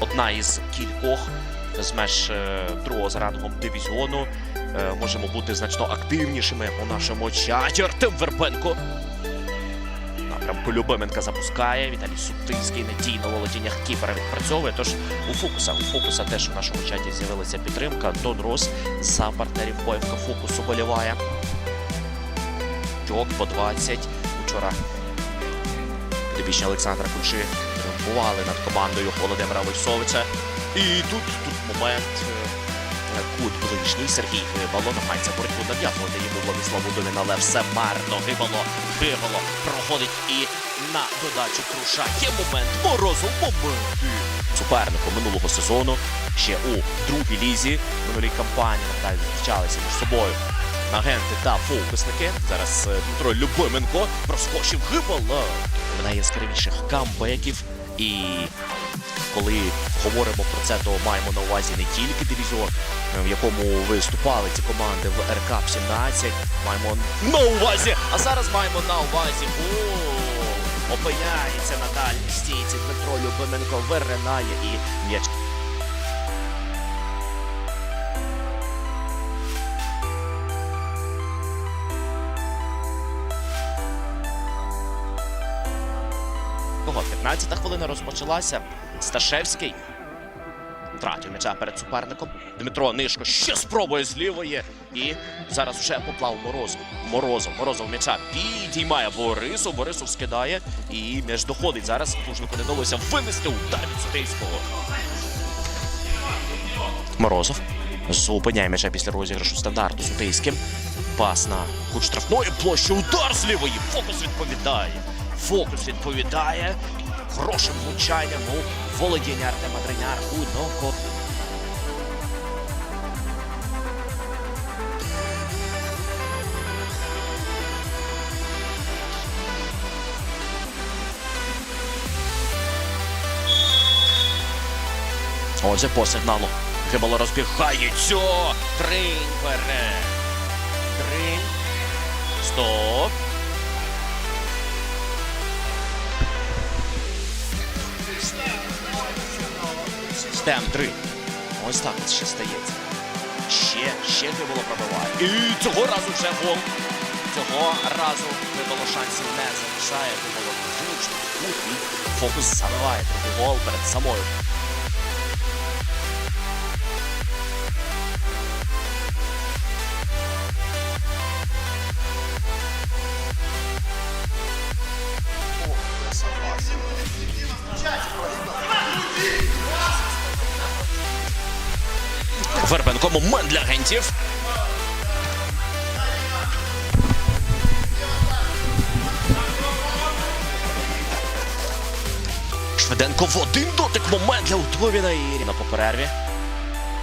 одна із кількох з меж е, другого за рангом дивізіону. Е, Можемо бути значно активнішими у нашому чаті. Артем Вербенко. Напрямку Любименка запускає. Віталій Сутинський надійно володіння кіпера відпрацьовує. Тож у фокуса, у фокуса теж у нашому чаті з'явилася підтримка. Дон Рос за партнерів поїмка фокусу боліває. Чок по 20. Вчора підопічні Олександра Кучи triumфували над командою Володимира Войсовича. І тут, тут момент. е, Кут ближній Сергій Гибало намагається боротьбу нав'язувати йому Владислав Удовін, але все марно. Гибало, Гибало проходить і на додачу Труша. Є момент морозу моменти. Суперником минулого сезону ще у другій лізі минулій кампанії нагадаю, зустрічалися між собою агенти та фокусники. Зараз е, Дмитро Любименко проскочив Гибало. Одна яскравіших камбеків і коли говоримо про це, то маємо на увазі не тільки дивізіон, е, в якому виступали ці команди в РК 17 Маємо на увазі, а зараз маємо на увазі. Опиняється на дальній стійці Дмитро Любименко виринає і м'яч. Кого? 15-та хвилина розпочалася. Сташевський втратив м'яча перед суперником. Дмитро Нишко ще спробує з лівої. І зараз вже поплав Морозов. Морозов, Морозов м'яча підіймає Борисов. Борисов скидає. І м'яч доходить. Зараз Плужнику не вдалося винести удар від Сутейського. Морозов зупиняє м'яча після розіграшу стандарту Сутейським. Пас на штрафної площі. Удар з лівої. Фокус відповідає. Фокус відповідає. Хорошим влучанням. Ну, володіння Артема Дриняр у ноко. Отже, по сигналу Гибало розбігається. Тринь бере. Тринь. Стоп. Стем 3. Ось так ще стається. Ще, ще не було пробиває. І цього разу вже гол. Цього разу не було шансів не залишає. І фокус забиває другий гол перед самою Вербенко момент для агентів. Швиденко в один дотик момент для Утовіна і на поперерві.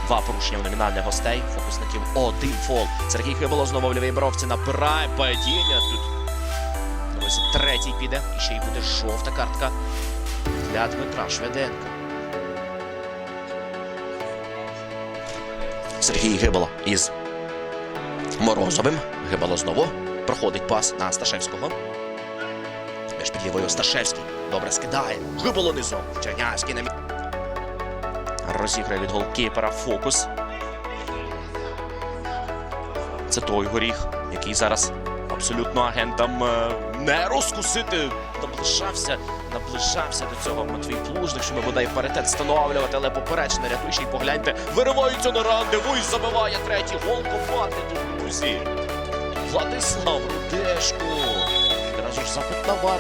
Два порушення номінальних гостей. Фокусників один фол. Сергій Хибало знову в лівій бровці набирає падіння. Тут ось третій піде. І ще й буде жовта картка для Дмитра Шведенка. Сергій Гибало із Морозовим. Гибало знову. Проходить пас на Сташевського. Між під лівою Сташевський. Добре скидає. Гибало низом. Чернявський на мі... Розіграє від голкіпера фокус. Це той горіх, який зараз абсолютно агентам е, не розкусити. Наближався, наближався до цього Матвій Плужник, щоб ми бодай паритет встановлювати, але поперечне рятуючий, погляньте, виривається на рандеву і забиває третій гол команди, друзі. Владислав Рудешко. Одразу ж запит на вар.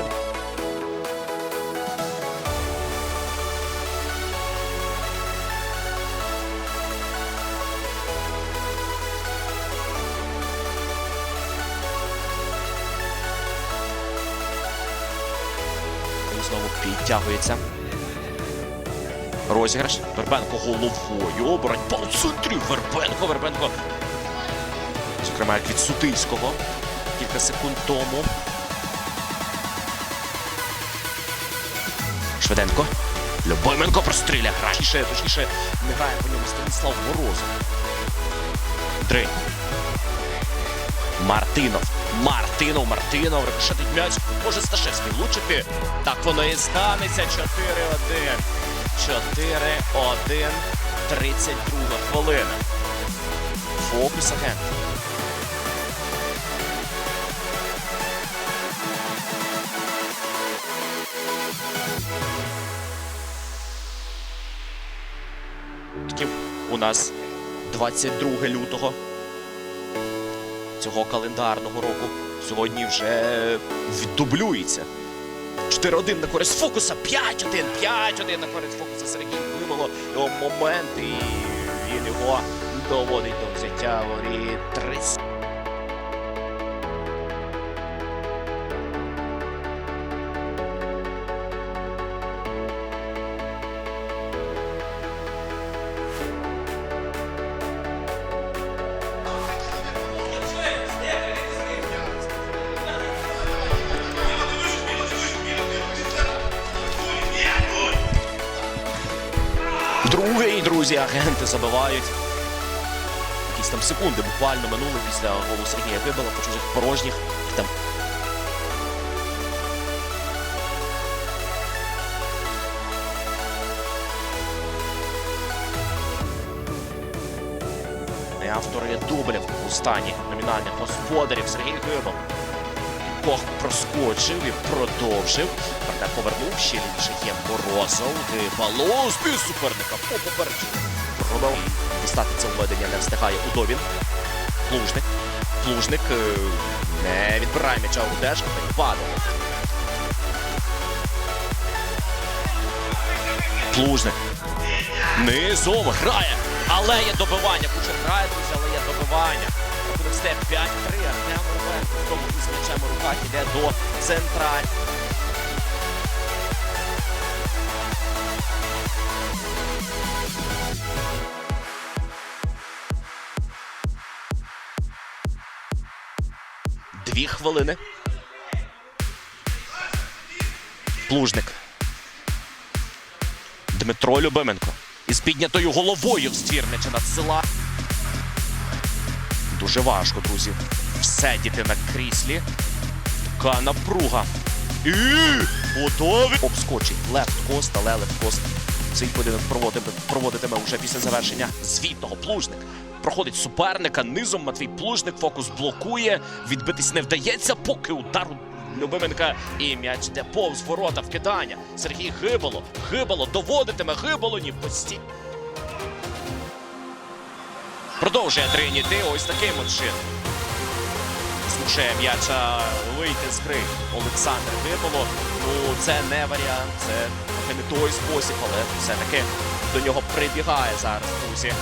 Підтягується. Розіграш. Вербенко головою. Боротьба у центрі. Вербенко. Вербенко. Зокрема, як від Сутийського. Кілька секунд тому. Швиденко. Любименко простріляє. Грає. Точніше, не грає по ньому Станіслав Морозов. Дринь. Мартинов. Мартинов, Мартинов, рикошетить м'яч. Може Сташевський влучити. Так воно і станеться. 4-1. 4-1. 32 хвилина. Фокус агент. У нас 22 лютого цього календарного року. Сьогодні вже віддублюється. 4-1 на користь фокуса, 5-1, 5-1 на користь фокуса Сергій Вимоло. Його момент і він його доводить до взяття воріт 30. Другий, друзі, агенти забивають. Якісь там секунди буквально минули після голу Сергія Гибела по чужих порожніх. Там автори дублів у стані номінальних господарів Сергій Гибел. Кох проскочив і продовжив. Проте повернув ще лівше є Морозов. Гибало збив суперника по попередженню. Пробив. Дістати це введення не встигає Удовін. Плужник. Плужник е, не відбирає м'яча у Рудешка. Падало. Плужник. Низом грає. Але є добивання. Кучер грає, друзі, але є добивання. Стає 5-3. Артем Ровенко знову із м'ячем у руках іде до централь. Дві хвилини. Плужник. Дмитро Любименко. Із піднятою головою в ствір надсила. Дуже важко, друзі. Все діти на кріслі. Така напруга. І готові. Обскочить лефт кост, але лефт кост цей поєдинок проводитиме, вже після завершення звітного. Плужник проходить суперника. Низом Матвій Плужник фокус блокує. Відбитись не вдається, поки удару Любименка і м'яч де повз ворота вкидання. Сергій Гибало. Гибало доводитиме Гибало ні в пості. Продовжує Триніти ось таким от чином. Змушує м'яча вийти з гри Олександр Гибало. Ну, це не варіант, це не той спосіб, але все-таки до нього прибігає зараз, друзі.